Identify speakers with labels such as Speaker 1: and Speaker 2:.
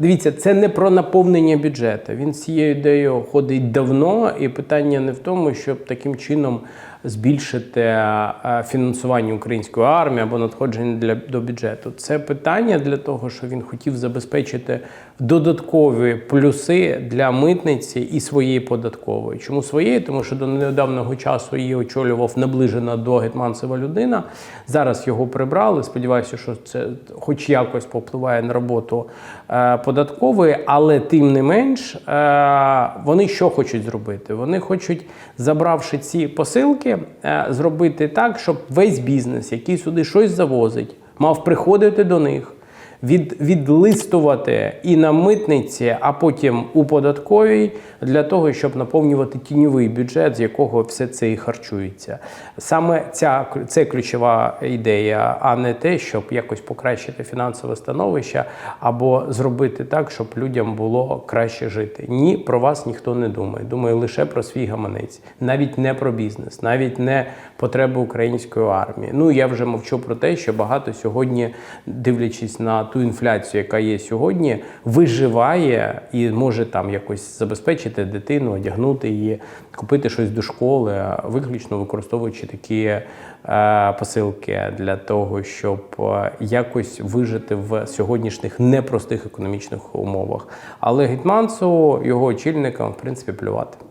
Speaker 1: Дивіться, це не про наповнення бюджету. Він з цією ідеєю ходить давно, і питання не в тому, щоб таким чином збільшити е, фінансування української армії або надходження для до бюджету. Це питання для того, що він хотів забезпечити додаткові плюси для митниці і своєї податкової. Чому своєї? Тому що до недавнього часу її очолював наближена до Гетманцева людина. Зараз його прибрали. Сподіваюся, що це хоч якось попливає на роботу е, податкової, але тим не менш, е, вони що хочуть зробити? Вони хочуть, забравши ці посилки, е, зробити так, щоб весь бізнес, який сюди щось завозить, мав приходити до них від, відлистувати і на митниці, а потім у податковій для того, щоб наповнювати тіньовий бюджет, з якого все це і харчується. Саме ця це ключова ідея, а не те, щоб якось покращити фінансове становище або зробити так, щоб людям було краще жити. Ні, про вас ніхто не думає. Думає лише про свій гаманець, навіть не про бізнес, навіть не потреби української армії. Ну я вже мовчу про те, що багато сьогодні, дивлячись на ту інфляцію, яка є сьогодні, виживає і може там якось забезпечити дитину, одягнути її, купити щось до школи, виключно використовуючи такі е, посилки для того, щоб е, якось вижити в сьогоднішніх непростих економічних умовах. Але гетьманцу, його очільникам, в принципі, плювати.